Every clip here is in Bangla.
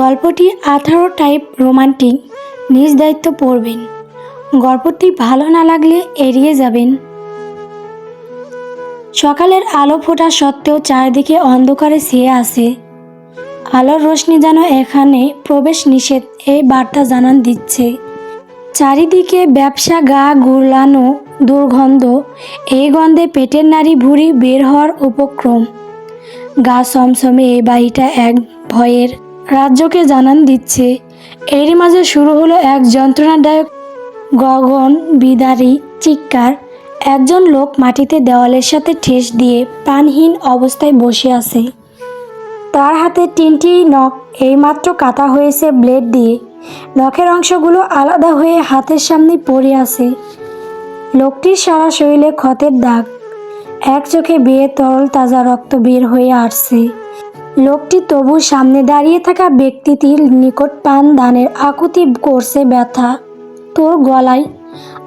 গল্পটি আঠারো টাইপ রোমান্টিক, নিজ দায়িত্ব পড়বেন। গল্পটি ভালো না লাগলে এড়িয়ে যাবেন। সকালের আলো ফোটা সত্ত্বেও চারিদিকে অন্ধকারে ছেয়ে আছে। আলোর রোশনি যেন এখানে প্রবেশ নিষেধ এই বার্তা জানান দিচ্ছে। চারিদিকে ব্যবসা গা গুলানো দুর্গন্ধ এই গন্ধে পেটের নারী ভুঁড়ি বের হওয়ার উপক্রম। গা সমসমে এই বাড়িটা এক ভয়ের রাজ্যকে জানান দিচ্ছে। এরই মাঝে শুরু হলো এক যন্ত্রণাদায়ক গগন, বিদারী, চিৎকার। একজন লোক মাটিতে দেওয়ালের সাথে ঠেস দিয়ে প্রাণহীন অবস্থায় বসে আছে। তার হাতে তিনটি নখ, এইমাত্র কাটা হয়েছে ব্লেড দিয়ে। নখের অংশগুলো আলাদা হয়ে হাতের সামনে পড়ে আছে। লোকটির সারা শরীরে ক্ষতের দাগ। এক চোখে বেয়ে তরল তাজা রক্ত বের হয়ে আসছে। লোকটি তবু সামনে দাঁড়িয়ে থাকা ব্যক্তিটির নিকট পান দানের আকুতি করছে ব্যথা। তোর গলায়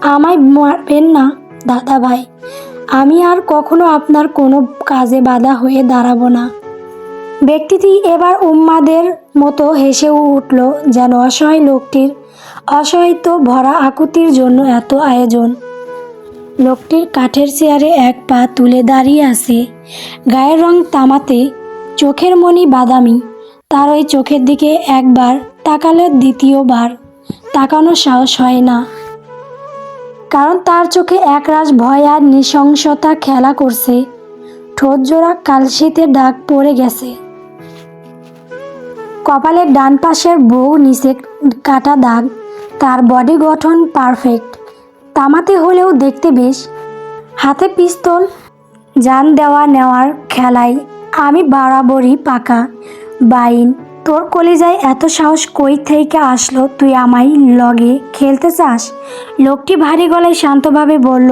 আমায় মারবেন না, দাদা ভাই। আমি আর কখনো আপনার কোনো কাজে বাধা হয়ে দাঁড়াবো না। ব্যক্তিটি এবার উম্মাদের মতো হেসে উঠল যেন অসহায় লোকটির অসহায়িত ভরা আকুতির জন্য এত আয়োজন। লোকটির কাঠের চেয়ারে এক পা তুলে দাঁড়িয়ে আছে। গায়ের রং তামাতে চোখের মনি বাদামি। তার ওই চোখের দিকে একবার তাকালে দ্বিতীয়বার। তাকানোর সাহস হয় না। কারণ তার চোখে একরাশ ভয় আর নৃশংসতা খেলা করছে। ঠোঁট জোড়া কালশিতে দাগ পড়ে গেছে। কপালের ডান পাশের বউ নিচে কাটা দাগ। তার বডি গঠন পারফেক্ট। তামাতে হলেও দেখতে বেশ। হাতে পিস্তল, জান দেওয়া নেওয়ার খেলায় আমি বরাবরই পাকা। বাইন, তোর কলিজায় এত সাহস কই থেকে আসলো? তুই আমায় লগে খেলতে চাস? লোকটি ভারী গলায় শান্তভাবে বলল,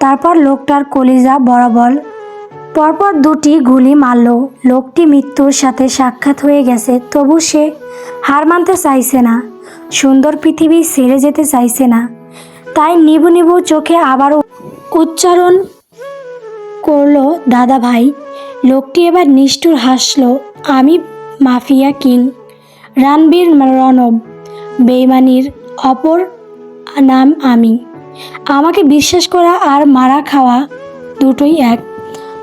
তারপর লোকটার কলিজা বরাবর পরপর দুটি গুলি মারল। লোকটি মৃত্যুর সাথে সাক্ষাৎ হয়ে গেছে, তবু সে হার মানতে চাইছে না। সুন্দর পৃথিবী ছেড়ে যেতে চাইছে না। তাই নিবু নিবু চোখে আবারও উচ্চারণ করল, দাদা ভাই লোকটি এবার নিষ্ঠুর হাসল, আমি মাফিয়া কিং, রানবীর রণব বেইমানির অপর নাম আমি। আমাকে বিশ্বাস করা আর মারা খাওয়া দুটোই এক।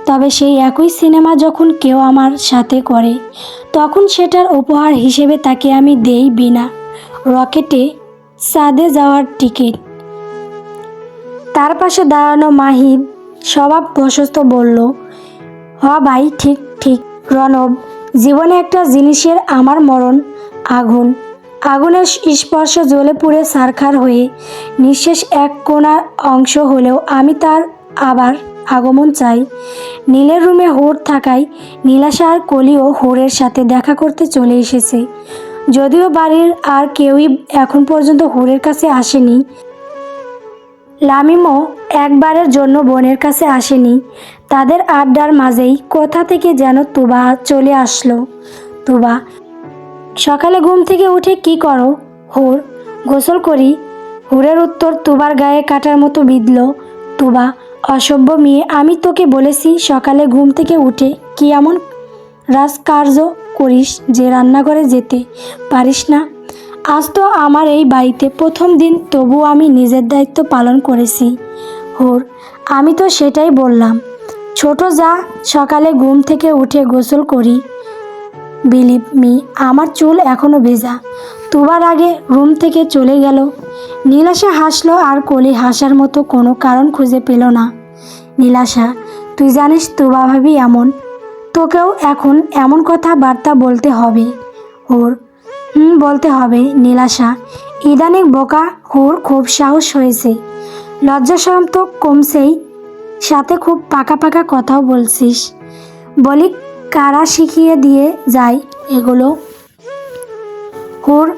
তবে সেই একই সিনেমা যখন কেউ আমার সাথে করে, তখন সেটার উপহার হিসেবে তাকে আমি দেই বিনা রকেটে সাদে যাওয়ার টিকিট। তার পাশে দাঁড়ানো মাহিদ স্বভাব প্রশস্ত বলল হ ভাই, ঠিক ঠিক। রণব জীবনে একটা জিনিসের আমার মরণ, আগুন। আগুনের স্পর্শে জ্বলে পুড়ে সারখার হয়ে নিঃশেষ এক কোণার অংশ হলেও আমি তার আবার আগমন চাই। নীলের রুমে হোর থাকায় নীলাশা আর কলিও হোরের সাথে দেখা করতে চলে এসেছে। যদিও বাড়ির আর কেউই এখন পর্যন্ত হোরের কাছে আসেনি। লামিমও একবারের জন্য বোনের কাছে আসেনি। তাদের আড্ডার মাঝেই কোথা থেকে যেন তুবা চলে আসলো। তুবা, সকালে ঘুম থেকে উঠে কি করো? হুর, গোসল করি। হুরের উত্তর তুবার গায়ে কাটার মতো বিঁধল। তুবা, অসভ্য মেয়ে, আমি তোকে বলেছি সকালে ঘুম থেকে উঠে কি এমন রাজকার্য করিস যে রান্নাঘরে যেতে পারিস না? আজ তো আমার এই বাড়িতে প্রথম দিন তবু আমি নিজের দায়িত্ব পালন করেছি। হোর, আমি তো সেটাই বললাম। ছোট যা, সকালে ঘুম থেকে উঠে গোসল করি। বিলিভ মি, আমার চুল এখনও ভেজা। তুবার আগে রুম থেকে চলে গেল। নীলাশা হাসলো আর কলি হাসার মতো কোনো কারণ খুঁজে পেল না। নীলাশা, তুই জানিস তুবা ভাবি এমন? তোকেও এখন এমন কথা বার্তা বলতে হবে। ওর, হুম, বলতে হবে, নীলাশা। ইদানিং বোকা, ওর খুব সাহস হয়েছে। লজ্জা তো কমছেই। সাথে খুব পাকা পাকা কথাও বলছিস। বলি, কারা শিখিয়ে দিয়ে যায় এগুলো? হুর,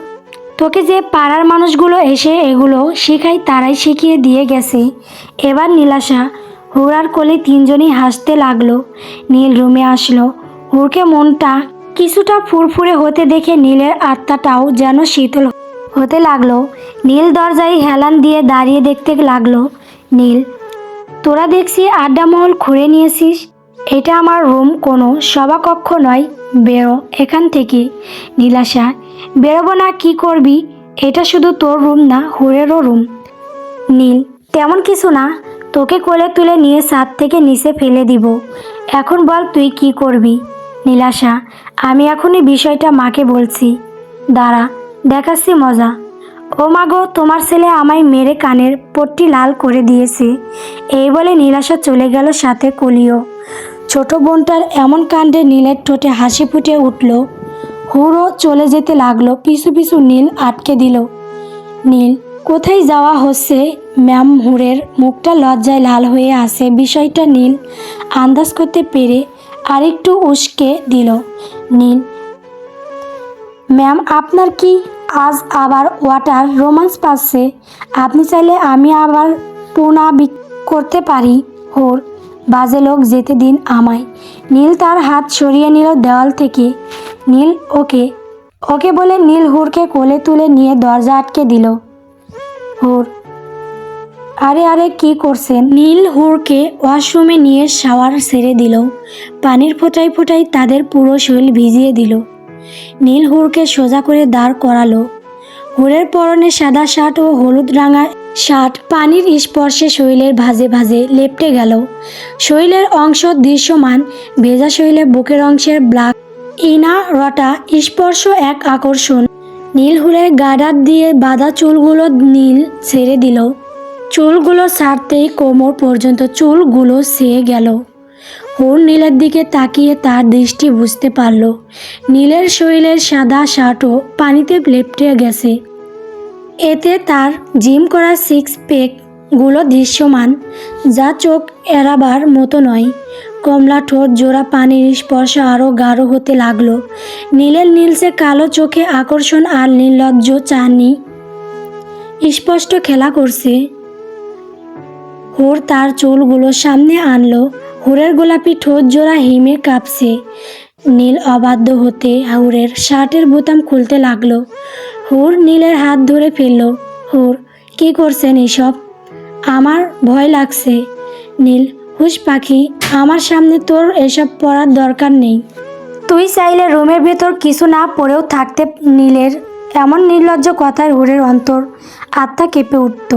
তোকে যে পাড়ার মানুষগুলো এসে এগুলো শেখায়, তারাই শিখিয়ে দিয়ে গেছে। এবার নীলাশা হুর আর কোলে তিনজনই হাসতে লাগল। নীল রুমে আসলো। হুরকে মনটা কিছুটা ফুরফুরে হতে দেখে নীলের আত্মাটাও যেন শীতল হতে লাগল। নীল দরজায় হেলান দিয়ে দাঁড়িয়ে দেখতে লাগল। নীল তোরা দেখছি আড্ডা মহল খুঁড়ে নিয়েছিস? এটা আমার রুম কোনো সভাকক্ষ নয়। বেরো এখান থেকে। নীলাশা, বেরোবো না, কি করবি? এটা শুধু তোর রুম না, হুরেরও রুম। নীল, তেমন কিছু না। তোকে কোলে তুলে নিয়ে ছাদ থেকে নিচে ফেলে দিব। এখন বল তুই কি করবি? নীলাশা, আমি এখনই বিষয়টা মাকে বলছি। দাঁড়া, দেখাচ্ছি মজা। ও মাগো তোমার ছেলে আমায় মেরে কানের পট্টি লাল করে দিয়েছে। এই বলে নীলাশা চলে গেল সাথে কলিও। ছোট বোনটার এমন কাণ্ডে নীলের ঠোঁটে হাসি ফুটে উঠল। হুড়ো চলে যেতে লাগল, পিছু পিছু নীল আটকে দিল। নীল, কোথায় যাওয়া হচ্ছে? ম্যাম হুড়ের মুখটা লজ্জায় লাল হয়ে আসে বিষয়টা নীল আন্দাজ করতে পেরে আরেকটু উস্কে দিল। নীল, ম্যাম, আপনার কি আজ আবার ওয়াটার রোমান্স পাচ্ছে। আপনি চাইলে আমি আবার পুনরাবৃত করতে পারি। হোর বাজে লোক যেতে দিন আমায়। নীল তার হাত সরিয়ে নিল দেওয়াল থেকে। নীল ওকে ওকে বলে নীল হুরকে কোলে তুলে নিয়ে দরজা আটকে দিল। হুর আরে আরে কি করছেন? নীল হুরকে ওয়াশরুমে নিয়ে শাওয়ার সেরে দিল। পানির ফোঁটায় ফোঁটায় তাদের পুরো শরীর ভিজিয়ে দিল। নীল হুরকে সোজা করে দাঁড় করালো। হুরের পরনে সাদা শার্ট ও হলুদ রাঙা শার্ট পানির স্পর্শে শৈলের ভাজে ভাজে লেপটে গেল। শৈলের অংশ দৃশ্যমান, ভেজা শরীরে বুকের অংশের ব্লাক ইনা রটা স্পর্শ এক আকর্ষণ। নীল হুরের গাডার দিয়ে বাঁধা চুলগুলো নীল ছেড়ে দিল। চুলগুলো ছাড়তেই কোমর পর্যন্ত চুলগুলো সেয়ে গেল। হুর নীলের দিকে তাকিয়ে তার দৃষ্টি বুঝতে পারল। নীলের শরীরের সাদা শার্টও পানিতে লেপটে গেছে। এতে তার জিম করা সিক্স পেকগুলো দৃশ্যমান, যা চোখ এড়াবার মতো নয়। কমলা ঠোঁট জোড়া পানির স্পর্শ আরও গাঢ় হতে লাগল। নীলের নীলসে কালো চোখে আকর্ষণ আর নির্লজ্জ চাননি স্পষ্ট খেলা করছে। হুর তার চুলগুলো সামনে আনলো। হুরের গোলাপি ঠোঁট জোড়া হিমে কাঁপছে। নীল অবাধ্য হতে হুরের শার্টের বোতাম খুলতে লাগল। হুর নীলের হাত ধরে ফেলল, হুর, কি করছেন এসব? আমার ভয় লাগছে। নীল, হুশ পাখি, আমার সামনে তোর এসব পড়ার দরকার নেই। তুই চাইলে রুমের ভেতর কিছু না পড়েও থাকতে নীলের এমন নির্লজ্জ কথায় হুরের অন্তর আত্মা কেঁপে উঠত।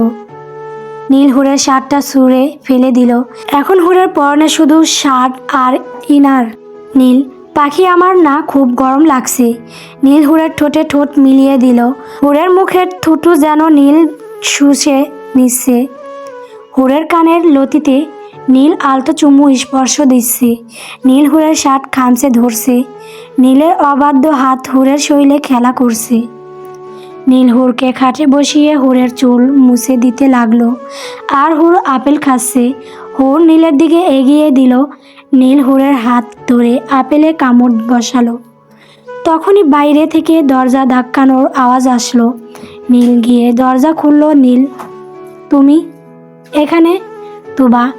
নীল হুরের শার্টটা ছুঁড়ে ফেলে দিল। এখন হুরের পরনে শুধু শার্ট আর ইনার। নীল, পাখি আমার না, খুব গরম লাগছে। নীল হুরের ঠোঁটে ঠোঁট মিলিয়ে দিল। হুরের মুখের থুটু যেন নীল শুষে নিচ্ছে। হুড়ের কানের লতিতে নীল আলতো চুমু স্পর্শ দিচ্ছে। নীল হুড়ের শার্ট খামচে ধরছে। নীলের অবাধ্য হাত হুড়ের শৈলে খেলা করছে। নীল হুরকে খাটে বসিয়ে হুরের চুল মুছে দিতে লাগল। আর হুর আপেল খাচ্ছে। হুর নীলের দিকে এগিয়ে দিল। নীল হুরের হাত ধরে আপেলে কামড় বসালো। তখনই বাইরে থেকে দরজা ধাক্কানোর আওয়াজ আসলো। নীল গিয়ে দরজা খুললো। নীল, তুমি এখানে? তুবা।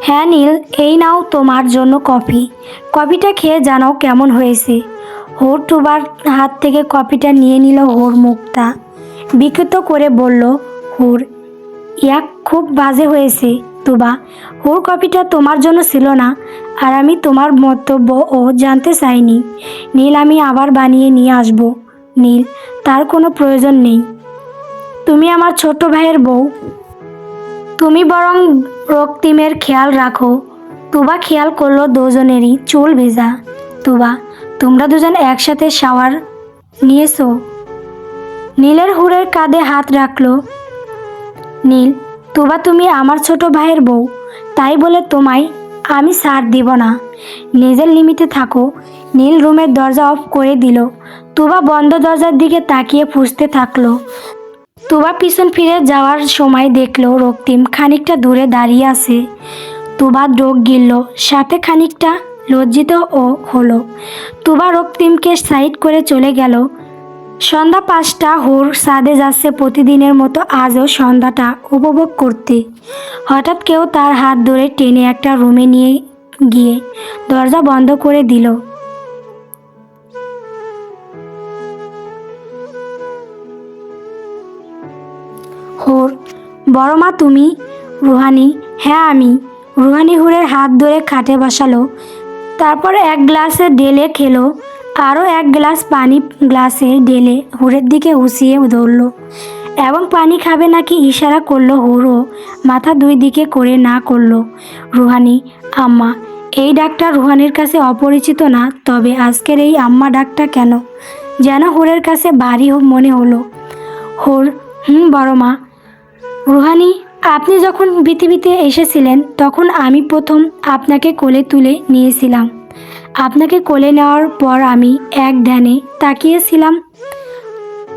হ্যাঁ নীল, এই নাও তোমার জন্য কফি। কফিটা খেয়ে জানাও কেমন হয়েছে। হোর টুবার হাত থেকে কপিটা নিয়ে নিল হোর মুখটা। বিকৃত করে বলল, হুর, ইয়াক খুব বাজে হয়েছে, তুবা। হোর কপিটা তোমার জন্য ছিল না, আর আমি তোমার মন্তব্য ও জানতে চাইনি। নীল, আমি আবার বানিয়ে নিয়ে আসব। নীল, তার কোনো প্রয়োজন নেই। তুমি আমার ছোট ভাইয়ের বউ। তুমি বরং রক্তিমের খেয়াল রাখো। তুবা খেয়াল করল দুজনেরই চুল ভেজা। তুবা তোমরা দুজন একসাথে শাওয়ার নিয়েছো? নীলের হুড়ের কাঁধে হাত রাখল। নীল, তুবা তুমি আমার ছোট ভাইয়ের বউ। তাই বলে তোমায় আমি সার দিব না। নিজের লিমিটে থাকো। নীল রুমের দরজা অফ করে দিল। তুবা বন্ধ দরজার দিকে তাকিয়ে ফুসতে থাকল। তুবা পিছন ফিরে যাওয়ার সময় দেখল রক্তিম খানিকটা দূরে দাঁড়িয়ে আছে। তুবা ডোক গিলল। সাথে খানিকটা লজ্জিত ও হলো। তুবা রক্তিমকে সাইড করে চলে গেল। সন্ধ্যা পাঁচটা হোর সাদে যাচ্ছে প্রতিদিনের মতো আজও সন্ধ্যাটা উপভোগ করতে। হঠাৎ কেউ তার হাত ধরে টেনে একটা রুমে নিয়ে গিয়ে দরজা বন্ধ করে দিল। হুর, বড় মা তুমি, রুহানি। হ্যাঁ আমি। রুহানি হুরের হাত ধরে খাটে বসালো। তারপর এক গ্লাসে ঢেলে খেলো। আরও এক গ্লাস পানি গ্লাসে ঢেলে হুরের দিকে উসিয়ে ধরল। এবং পানি খাবে নাকি? ইশারা করল হুরও মাথা দুই দিকে করে না করল। রুহানি, আম্মা, এই ডাকটা রুহানির কাছে অপরিচিত না, তবে আজকের এই আম্মা ডাকটা কেন? যেন হুরের কাছে ভারী মনে হলো। হুর, হুম, বড় মা। রুহানি আপনি যখন পৃথিবীতে এসেছিলেন, তখন আমি প্রথম আপনাকে কোলে তুলে নিয়েছিলাম। আপনাকে কোলে নেওয়ার পর আমি এক ধ্যানে তাকিয়েছিলাম।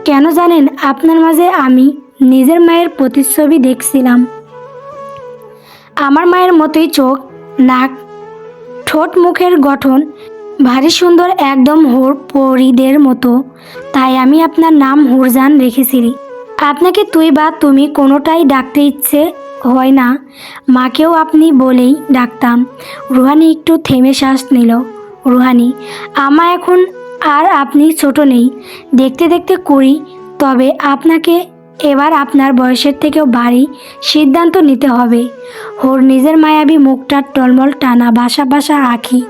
কেন জানেন, আপনার মাঝে আমি নিজের মায়ের প্রতিচ্ছবি দেখছিলাম। আমার মায়ের মতোই চোখ, নাক, ঠোঁট মুখের গঠন ভারী সুন্দর একদম হোর পরিদের মতো। তাই আমি আপনার নাম হুরজান রেখেছিলি। আপনাকে তুই বা তুমি কোনোটাই ডাকতে ইচ্ছে হয় না। মাকেও আপনি বলেই ডাকতাম। রুহানি একটু থেমে শ্বাস নিল। রুহানি, আমা এখন আর আপনি ছোট নেই। দেখতে দেখতে করি তবে আপনাকে এবার আপনার বয়সের থেকেও ভারী সিদ্ধান্ত নিতে হবে। ওর নিজের মায়াবী মুখটার টলমল টানা বাসা বাসা আঁখি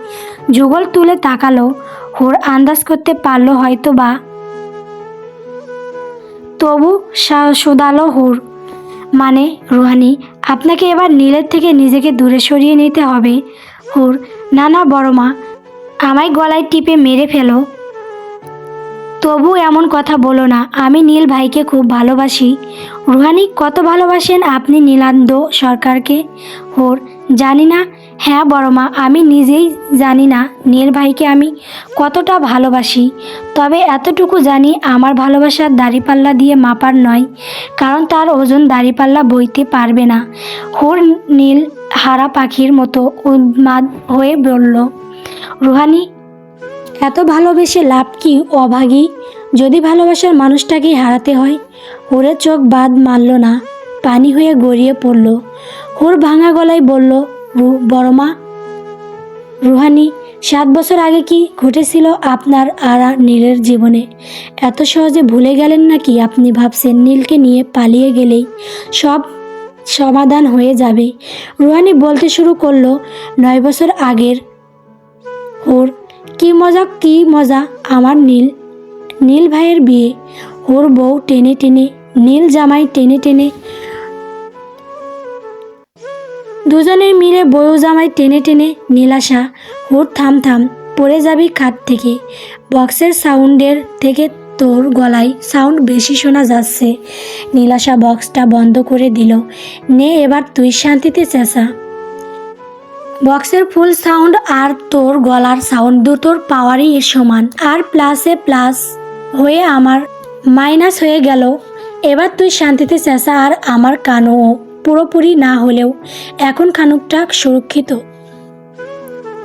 যুগল তুলে তাকালো। ওর আন্দাজ করতে পারল হয়তো বা তবু সা- শুধালো হুর। মানে রুহানি, আপনাকে এবার নীলের থেকে নিজেকে দূরে সরিয়ে নিতে হবে। হুর, না না, বড় মা, আমায় গলায় টিপে মেরে ফেলো। তবু এমন কথা বলো না, আমি নীল ভাইকে খুব ভালোবাসি। রুহানি, কত ভালোবাসেন আপনি নীলান্দ সরকারকে? ওর জানি না হ্যাঁ বড় মা, আমি নিজেই জানি না। নীল ভাইকে আমি কতটা ভালোবাসি। তবে এতটুকু জানি, আমার ভালোবাসার দাড়িপাল্লা দিয়ে মাপার নয়, কারণ তার ওজন দাড়িপাল্লা বইতে পারবে না। হোর নীল হারা পাখির মতো উন্মাদ হয়ে বলল, রুহানি, এত ভালোবেসে লাভ কি অভাগী? যদি ভালোবাসার মানুষটাকেই হারাতে হয়, ওরে চোখ বাদ মারল না। পানি হয়ে গড়িয়ে পড়ল। ওর ভাঙা গলায় বলল "রু- বড় মা। রুহানি, সাত বছর আগে কি ঘটেছিল আপনার আর নীলের জীবনে? এত সহজে ভুলে গেলেন নাকি আপনি ভাবছেন নীলকে নিয়ে পালিয়ে গেলেই সব সমাধান হয়ে যাবে? রুহানি বলতে শুরু করল, নয় বছর আগের ওর কি মজা কি মজা আমার নীল নীল ভাইয়ের বিয়ে। ওর বউ টেনে টেনে, নীল জামাই টেনে টেনে দুজনের মিলে বউ জামাই টেনে টেনে নীলাশা ওর থাম থাম পড়ে যাবি খাট থেকে। বক্সের সাউন্ডের থেকে তোর গলায় সাউন্ড বেশি শোনা যাচ্ছে। নীলাশা বক্সটা বন্ধ করে দিল। নে এবার তুই শান্তিতে চেঁচা। বক্সের ফুল সাউন্ড আর তোর গলার সাউন্ড দুটোর পাওয়ারই সমান। আর প্লাসে প্লাস হয়ে আমার মাইনাস হয়ে গেল। এবার তুই শান্তিতে চেঁচা আর আমার কানও। পুরোপুরি না হলেও এখন খানুকটা সুরক্ষিত।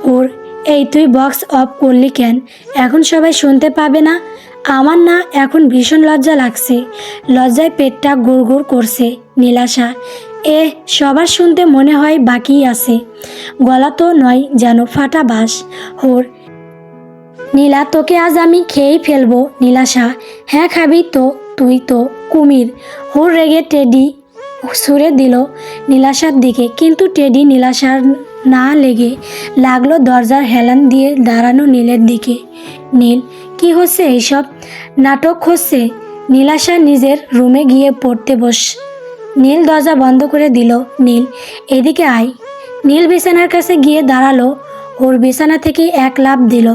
ওর, এই তুই বক্স অফ করলি কেন? এখন সবাই শুনতে পাবে না? আমার না এখন ভীষণ লজ্জা লাগছে। লজ্জায় পেটটা গুড় গুড় করছে নীলাশা। এ, সবার শুনতে মনে হয় বাকি আছে। গলা তো নয় যেন ফাটা বাস। হোর নীলা, তোকে আজ আমি খেয়েই ফেলব নীলাশা। হ্যাঁ খাবি তো, তুই তো, কুমির। হোর রেগে টেডি সুরে দিল নীলাশার দিকে। কিন্তু টেডি নীলাশার না লেগে লাগল দরজার হেলান দিয়ে দাঁড়ানো নীলের দিকে। নীল, কি হচ্ছে এইসব? নাটক হচ্ছে। নীলাশা নিজের রুমে গিয়ে পড়তে বস। নীল দরজা বন্ধ করে দিল। নীল, এদিকে আয়। নীল বিছানার কাছে গিয়ে দাঁড়াল। ওর বিছানা থেকে এক লাফ দিল।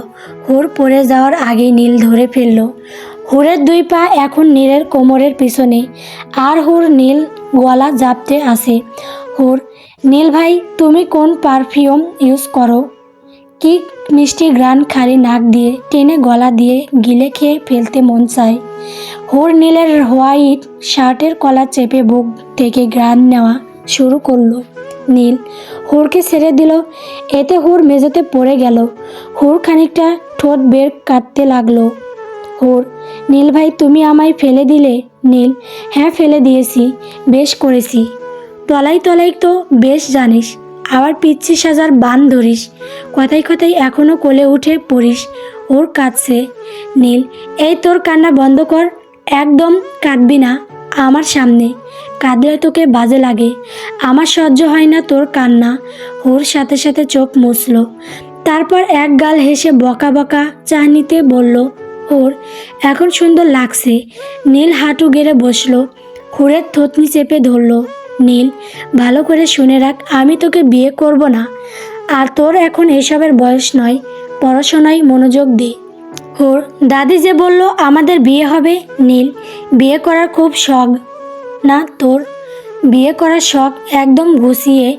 ওর পড়ে যাওয়ার আগেই নীল ধরে ফেলল। হুরের দুই পা এখন নীলের কোমরের পিছনে, আর হুর নীল গলা জাপতে আসে হুর, নীল ভাই, তুমি কোন পারফিউম ইউজ করো? কি মিষ্টি গ্রান খালি নাক দিয়ে, টেনে গলা দিয়ে গিলে খেয়ে ফেলতে মন চায়? হুর নীলের হোয়াইট শার্টের কলা চেপে বুক থেকে গ্রান নেওয়া শুরু করল। নীল, হুরকে ছেড়ে দিল, এতে হুর মেঝেতে পড়ে গেল। হুর খানিকটা ঠোঁট বের কাটতে লাগল। হুর নীল ভাই, তুমি আমায় ফেলে দিলে? নীল হ্যাঁ ফেলে দিয়েছি, বেশ করেছি। তলাই তলাই তো বেশ জানিস, আবার পিচ্ছি সাজার বান ধরিস, কথায় কথায় এখনও কোলে উঠে পড়িস ওর কাছে। নীল, এই তোর কান্না বন্ধ কর, একদম কাঁদবি না আমার সামনে, কাঁদলে তোকে বাজে লাগে, আমার সহ্য হয় না তোর কান্না, ওর সাথে সাথে চোখ মুছলো। তারপর এক গাল হেসে বকা বকা চাহনিতে বলল ওর এখন সুন্দর লাগছে। নীল হাঁটু গেড়ে বসল হুড়ের থতনি চেপে ধরলো। নীল, ভালো করে শুনে রাখ, আমি তোকে বিয়ে করব না। আর তোর এখন এসবের বয়স নয়, পড়াশোনায় মনোযোগ দে। ওর দাদি যে বলল, আমাদের বিয়ে হবে? নীল, বিয়ে করার খুব শখ। না, তোর বিয়ে করার শখ একদম ঘুষিয়ে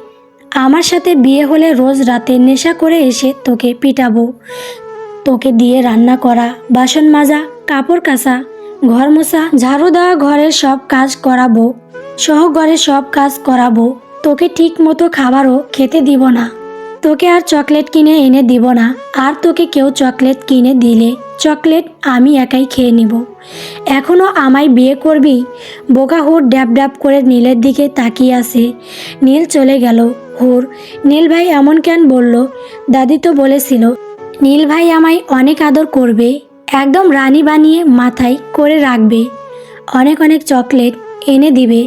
আমার সাথে বিয়ে হলে রোজ রাতে নেশা করে এসে তোকে পিটাবো। তোকে দিয়ে রান্না করা, বাসন মাজা, কাপড় কাচা, ঘর মোছা, ঝাড়ু দেওয়া, ঘরের সব কাজ করাবো সহ ঘরের সব কাজ করাবো, তোকে ঠিক মতো খাবারও খেতে দিব না। তোকে আর চকলেট কিনে এনে দিব না, আর তোকে কেউ চকলেট কিনে দিলে, চকলেট আমি একাই খেয়ে নিব। এখনও আমায় বিয়ে করবি? বোকা হুর ড্যাব ড্যাব করে নীলের দিকে তাকিয়ে আছে। নীল চলে গেল। হুর, নীল ভাই এমন কেন বলল? দাদি তো বলেছিল নীল ভাই আমায় অনেক আদর করবে, একদম রানী বানিয়ে মাথায় করে রাখবে। অনেক অনেক চকলেট এনে দিবে,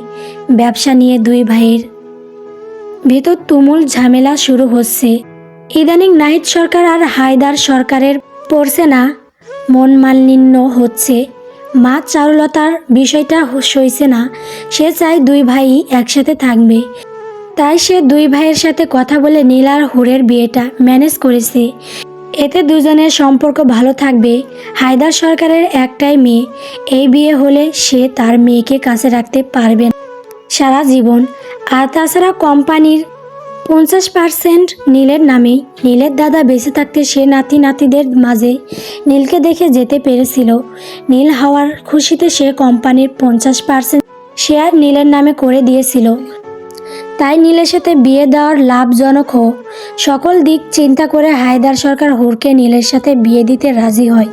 ব্যবসা নিয়ে দুই ভাইয়ের। ভেতর তুমুল ঝামেলা শুরু হচ্ছে। ইদানিং নাহিদ সরকার আর হায়দার সরকারের পড়ছে না, মন মালিন্য হচ্ছে। মা চারুলতার বিষয়টা সইছে না, সে চায় দুই ভাই একসাথে থাকবে। তাই সে দুই ভাইয়ের সাথে কথা বলে নীল আর হুরের বিয়েটা ম্যানেজ করেছে। এতে দুজনের সম্পর্ক ভালো থাকবে। হায়দার সরকারের একটাই মেয়ে। এই বিয়ে হলে সে তার মেয়েকে কাছে রাখতে পারবে সারা জীবন। আর তাছাড়া কোম্পানির পঞ্চাশ পার্সেন্ট নীলের নামেই। নীলের দাদা বেঁচে থাকতে সে নাতি নাতিদের মাঝে নীলকে দেখে যেতে পেরেছিল। নীল হওয়ার খুশিতে সে কোম্পানির পঞ্চাশ পার্সেন্ট শেয়ার নীলের নামে করে দিয়েছিল। তাই নীলের সাথে বিয়ে দেওয়ার লাভজনক হোক। সকল দিক চিন্তা করে হায়দার সরকার হুরকে নীলের সাথে বিয়ে দিতে রাজি হয়।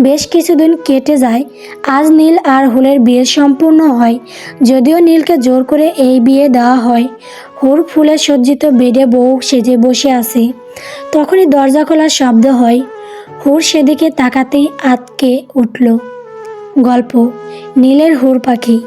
বেশ কিছুদিন কেটে যায়। আজ নীল আর হুলের বিয়ে সম্পূর্ণ হয়, যদিও নীলকে জোর করে এই বিয়ে দেওয়া হয়। হুর ফুলে সজ্জিত বেডে বউ সেজে বসে আছে। তখনই দরজা খোলার শব্দ হয়। হুর সেদিকে তাকাতেই আতকে উঠল। গল্প, নীলের হুর পাখি।